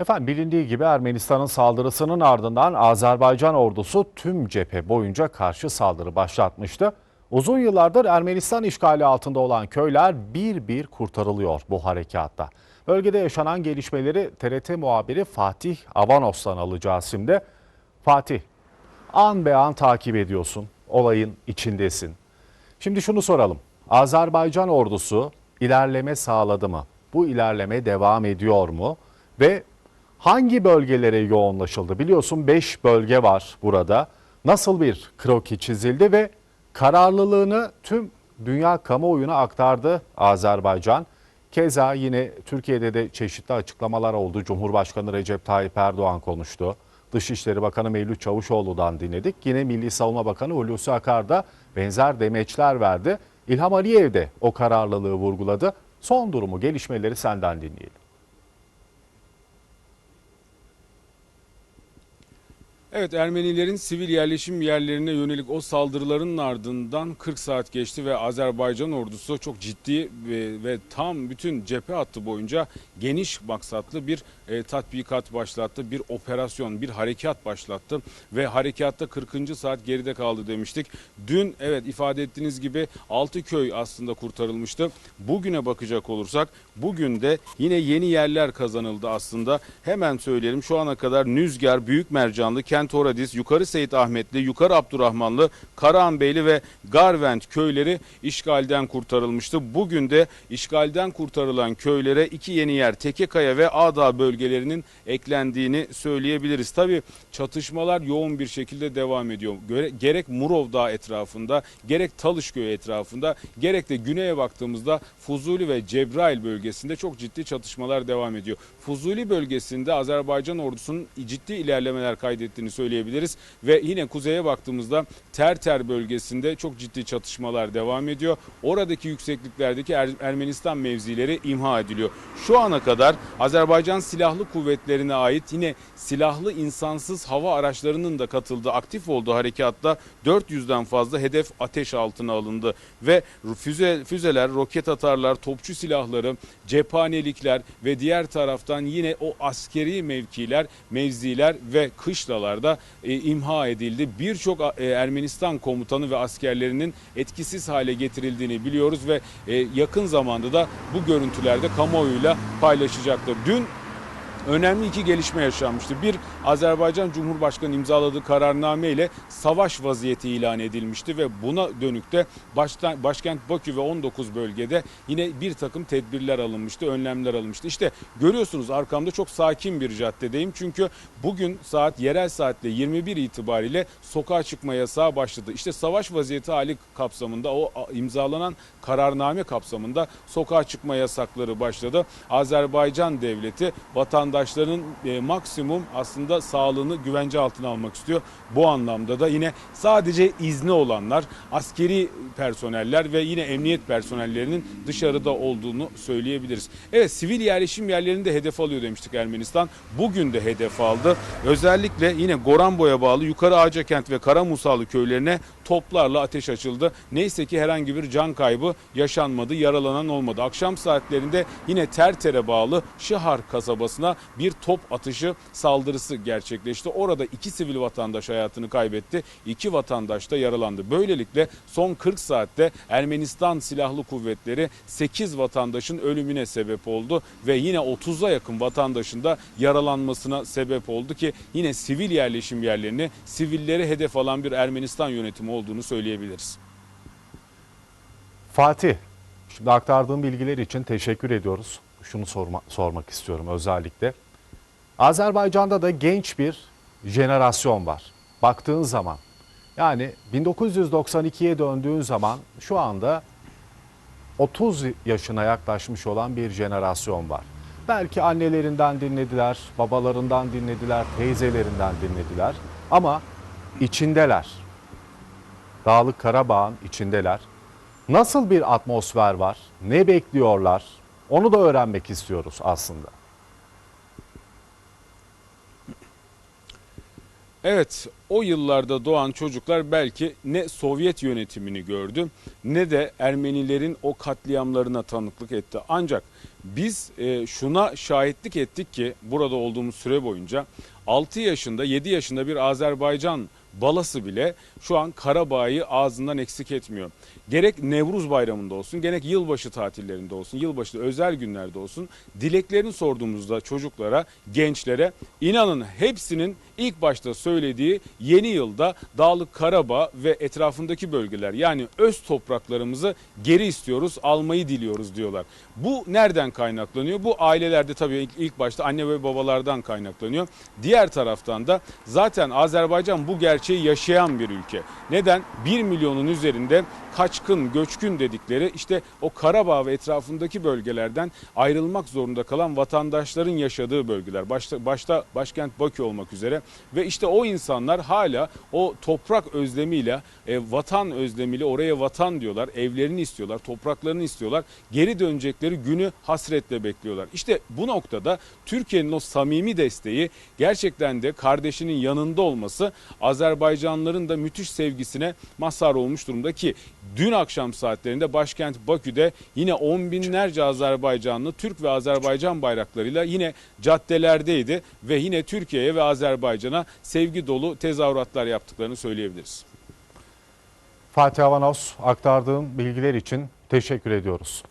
Efendim bilindiği gibi Ermenistan'ın saldırısının ardından Azerbaycan ordusu tüm cephe boyunca karşı saldırı başlatmıştı. Uzun yıllardır Ermenistan işgali altında olan köyler bir bir kurtarılıyor bu harekatta. Bölgede yaşanan gelişmeleri TRT muhabiri Fatih Avanos'tan alacağız şimdi. Fatih, an be an takip ediyorsun, olayın içindesin. Şimdi şunu soralım. Azerbaycan ordusu ilerleme sağladı mı? Bu ilerleme devam ediyor mu? Ve hangi bölgelere yoğunlaşıldı? Biliyorsun 5 bölge var burada. Nasıl bir kroki çizildi ve kararlılığını tüm dünya kamuoyuna aktardı Azerbaycan. Keza yine Türkiye'de de çeşitli açıklamalar oldu. Cumhurbaşkanı Recep Tayyip Erdoğan konuştu. Dışişleri Bakanı Mevlüt Çavuşoğlu'dan dinledik. Yine Milli Savunma Bakanı Hulusi Akar da benzer demeçler verdi. İlham Aliyev de o kararlılığı vurguladı. Son durumu, gelişmeleri senden dinleyelim. Evet Ermenilerin sivil yerleşim yerlerine yönelik o saldırıların ardından 40 saat geçti ve Azerbaycan ordusu çok ciddi ve, ve tam bütün cephe hattı boyunca geniş maksatlı bir e, tatbikat başlattı. Bir operasyon, bir harekat başlattı ve harekatta 40. saat geride kaldı demiştik. Dün evet ifade ettiğiniz gibi 6 köy aslında kurtarılmıştı. Bugüne bakacak olursak bugün de yine yeni yerler kazanıldı aslında. Hemen söyleyelim şu ana kadar Nüzgar, Büyük Mercanlı, Kent Oradis, Yukarı Seyit Ahmetli, Yukarı Abdurrahmanlı, Karahanbeyli ve Garvent köyleri işgalden kurtarılmıştı. Bugün de işgalden kurtarılan köylere iki yeni yer Tekekaya ve Ağdağ bölgelerinin eklendiğini söyleyebiliriz. Tabi çatışmalar yoğun bir şekilde devam ediyor. Gerek Murov Dağı etrafında, gerek Talışköy etrafında, gerek de güneye baktığımızda Fuzuli ve Cebrail bölgesinde çok ciddi çatışmalar devam ediyor. Fuzuli bölgesinde Azerbaycan ordusunun ciddi ilerlemeler kaydettiğini söyleyebiliriz ve yine kuzeye baktığımızda Terter bölgesinde çok ciddi çatışmalar devam ediyor. Oradaki yüksekliklerdeki Er- Ermenistan mevzileri imha ediliyor. Şu ana kadar Azerbaycan Silahlı Kuvvetlerine ait yine silahlı insansız hava araçlarının da katıldığı aktif olduğu harekatta 400'den fazla hedef ateş altına alındı ve füze, füzeler, roket atarlar, topçu silahları, cephanelikler ve diğer taraftan yine o askeri mevkiler, mevziler ve kışlalarda e, imha edildi. Birçok e, Ermenistan komutanı ve askerlerinin etkisiz hale getirildiğini biliyoruz ve e, yakın zamanda da bu görüntülerde kamuoyuyla paylaşacaktır. Dün önemli iki gelişme yaşanmıştı. Bir Azerbaycan Cumhurbaşkanı imzaladığı kararname ile savaş vaziyeti ilan edilmişti ve buna dönük de başkent Bakü ve 19 bölgede yine bir takım tedbirler alınmıştı, önlemler alınmıştı. İşte görüyorsunuz arkamda çok sakin bir caddedeyim çünkü bugün saat yerel saatle 21 itibariyle sokağa çıkma yasağı başladı. İşte savaş vaziyeti hali kapsamında o imzalanan kararname kapsamında sokağa çıkma yasakları başladı. Azerbaycan devleti vatandaşlarının e, maksimum aslında sağlığını güvence altına almak istiyor. Bu anlamda da yine sadece izni olanlar, askeri personeller ve yine emniyet personellerinin dışarıda olduğunu söyleyebiliriz. Evet sivil yerleşim yerlerini de hedef alıyor demiştik Ermenistan. Bugün de hedef aldı. Özellikle yine Goranboy'a bağlı Yukarı Ağcakent ve Karamusalı köylerine toplarla ateş açıldı. Neyse ki herhangi bir can kaybı yaşanmadı, yaralanan olmadı. Akşam saatlerinde yine Terter'e bağlı Şıhar kasabasına bir top atışı saldırısı gerçekleşti. Orada iki sivil vatandaş hayatını kaybetti. iki vatandaş da yaralandı. Böylelikle son 40 saatte Ermenistan Silahlı Kuvvetleri 8 vatandaşın ölümüne sebep oldu ve yine 30'a yakın vatandaşın da yaralanmasına sebep oldu ki yine sivil yerleşim yerlerini sivilleri hedef alan bir Ermenistan yönetimi olduğunu söyleyebiliriz. Fatih, şimdi aktardığın bilgiler için teşekkür ediyoruz. Şunu sorma, sormak istiyorum özellikle. Azerbaycan'da da genç bir jenerasyon var. Baktığın zaman yani 1992'ye döndüğün zaman şu anda 30 yaşına yaklaşmış olan bir jenerasyon var. Belki annelerinden dinlediler, babalarından dinlediler, teyzelerinden dinlediler ama içindeler. Dağlık Karabağ'ın içindeler. Nasıl bir atmosfer var? Ne bekliyorlar? Onu da öğrenmek istiyoruz aslında. Evet, o yıllarda doğan çocuklar belki ne Sovyet yönetimini gördü ne de Ermenilerin o katliamlarına tanıklık etti. Ancak Biz e, şuna şahitlik ettik ki burada olduğumuz süre boyunca 6 yaşında 7 yaşında bir Azerbaycan balası bile şu an Karabağ'ı ağzından eksik etmiyor. Gerek Nevruz Bayramı'nda olsun, gerek yılbaşı tatillerinde olsun, yılbaşı özel günlerde olsun dileklerini sorduğumuzda çocuklara, gençlere inanın hepsinin ilk başta söylediği yeni yılda Dağlık Karabağ ve etrafındaki bölgeler yani öz topraklarımızı geri istiyoruz, almayı diliyoruz diyorlar. Bu nereden kaynaklanıyor? Bu ailelerde tabii ilk, başta anne ve babalardan kaynaklanıyor. Diğer taraftan da zaten Azerbaycan bu gerçeği yaşayan bir ülke. Neden? 1 milyonun üzerinde kaçkın, göçkün dedikleri işte o Karabağ ve etrafındaki bölgelerden ayrılmak zorunda kalan vatandaşların yaşadığı bölgeler. Başta, başta başkent Bakü olmak üzere ve işte o insanlar hala o toprak özlemiyle, e, vatan özlemiyle oraya vatan diyorlar, evlerini istiyorlar, topraklarını istiyorlar. Geri dönecekleri günü hasretle bekliyorlar. İşte bu noktada Türkiye'nin o samimi desteği gerçekten de kardeşinin yanında olması Azerbaycanlıların da müthiş sevgisine mazhar olmuş durumda ki dün akşam saatlerinde başkent Bakü'de yine on binlerce Azerbaycanlı Türk ve Azerbaycan bayraklarıyla yine caddelerdeydi ve yine Türkiye'ye ve Azerbaycan'a sevgi dolu tezahüratlar yaptıklarını söyleyebiliriz. Fatih Avanos aktardığın bilgiler için teşekkür ediyoruz.